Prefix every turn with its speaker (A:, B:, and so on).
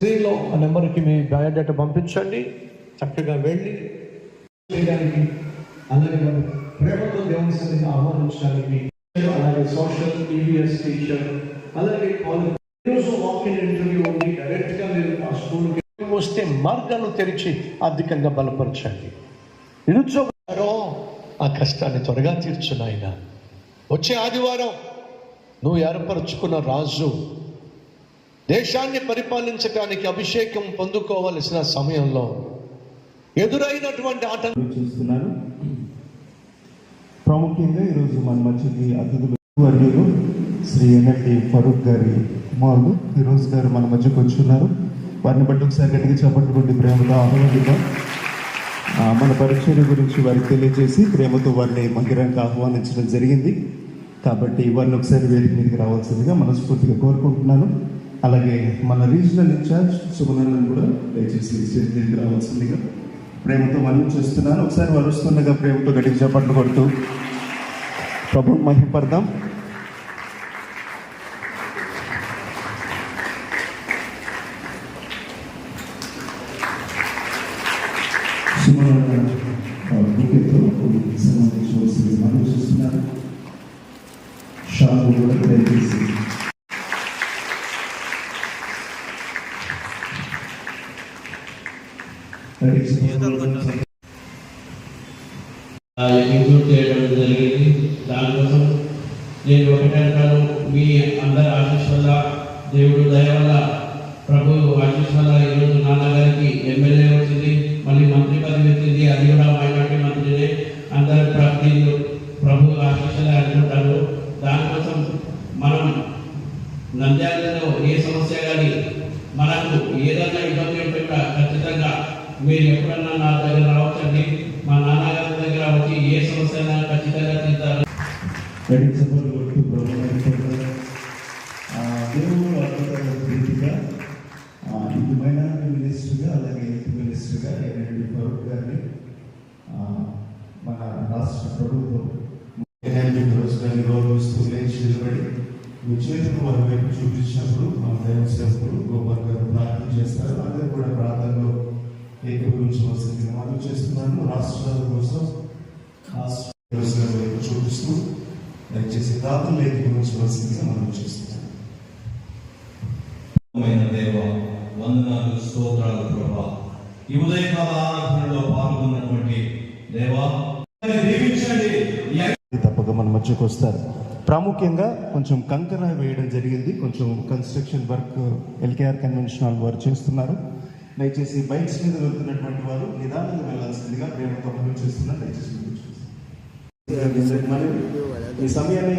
A: స్క్రీన్లో ఆ నెంబర్కి మీ బయోడేటా పంపించండి. చక్కగా వెళ్ళి చేయడానికి అలాగే మనం ప్రేమతో దేవుని సన్నిధిని ఆహ్వానించడానికి అలాగే సోషల్ ఈవీఎస్ టీచర్ అలాగే కాలేజ్ ఈరోజు వాకింగ్ ఇంటర్వ్యూ ఉంది. డైరెక్ట్ మీరు ఆ స్కూల్కి వస్తే మార్గాలు తెరిచి ఆర్థికంగా బలపరచండి. నిరుద్యోగారో ఆ కష్టాన్ని త్వరగా తీర్చునాయన వచ్చే ఆదివారం నువ్వు ఏర్పరచుకున్న రాజు దేశాన్ని పరిపాలించడానికి అభిషేకం పొందుకోవలసిన సమయంలో ఎదురైనటువంటి ఆట
B: చూస్తున్నాను. ప్రాముఖ్యంగా ఈరోజు మన మధ్యకి అతిథులు వర్యులు శ్రీ ఎన్ఎల్టీ ఫరూక్ గారి కుమారులు ఫిరోజ్ గారు మన మధ్యకు వచ్చున్నారు. వారిని బట్టి ఒకసారి గట్టిగా చెప్పటువంటి ప్రేమతో ఆహ్వానిద్దాం. మన పరిచయం గురించి వారికి తెలియజేసి ప్రేమతో వారిని మందిరానికి ఆహ్వానించడం జరిగింది. కాబట్టి వారిని ఒకసారి వేదిక మీదకి రావాల్సిందిగా మనస్ఫూర్తిగా కోరుకుంటున్నాను. అలాగే మన రీజనల్ ఇన్ఛార్జ్ సుమనన్నను కూడా దయచేసి స్టేజ్ దగ్గర రావాల్సిందిగా ప్రేమతో మనం చేస్తున్నాను. ఒకసారి వరుస్తుండగా ప్రేమతో గడికి చేపట్లు కొడుతూ ప్రభు మహిపడదాం సుమనన్న ఆ, బుకెతో సంబంధించవలసింది మనం చూస్తున్నారు షాపు కూడా దయచేసి దయచేసి
C: ఇంక్లూడ్ చేయడం జరిగింది దానికోసం నేను ఒకటే అంటాను మీ అందరి ఆశీస్ వల్ల దేవుడు దయ వల్ల ప్రభు ఆశీస్ వల్ల ఈరోజు నాన్నగారికి ఎమ్మెల్యే వచ్చింది మళ్ళీ మంత్రి పదవి వచ్చింది అది కూడా మైనార్టీ మంత్రినే అందరి ప్రతినిధులు ప్రభు ఆశీస్సులే అనుకుంటారు దానికోసం మనం నంద్యాలలో ఏ సమస్య కానీ మనకు ఏదైనా ఇబ్బంది ఉంటే మీరు ఎప్పుడన్నా నా దగ్గర రావచ్చండి? మా నాన్నగారి దగ్గర వచ్చి ఏ సమస్య అయినా ఖచ్చితంగా
B: ఆ, ఇటు మైనారిటీ మినిస్టర్గా అలాగే మినిస్టర్గా ఫరూక్ గారిని మన రాష్ట్ర ప్రభుత్వం ఎన్ఎల్డి ఫరూక్ గారిని గౌరవిస్తూ లేచి నిలబడి మీ చేతులు వారి వైపు చూపించినప్పుడు మనం చేస్తున్నాను. రాష్ట్రాల కోసం రాష్ట్ర వైపు చూపిస్తూ దయచేసి దాతలు మనం చేస్తున్నాం.
D: మైన దేవ వందనాలు స్తోత్రాలు ప్రభా. ఈ ఉదయకాల ఆరాధనలో పాల్గొన్నటువంటి దేవా దీవించండి.
B: తప్పక మన మధ్యకు వస్తారు. ప్రాముఖ్యంగా కొంచెం కంకర వేయడం జరిగింది. కొంచెం construction work LKR convention hall వారు చేస్తున్నారు. దయచేసి బైక్స్ మీద వెళ్తున్నటువంటి వారు నిదానంగా వెళ్ళాల్సిందిగా ప్రేమతో మనం చేస్తున్నారు దయచేసి. ఈ సమయాన్ని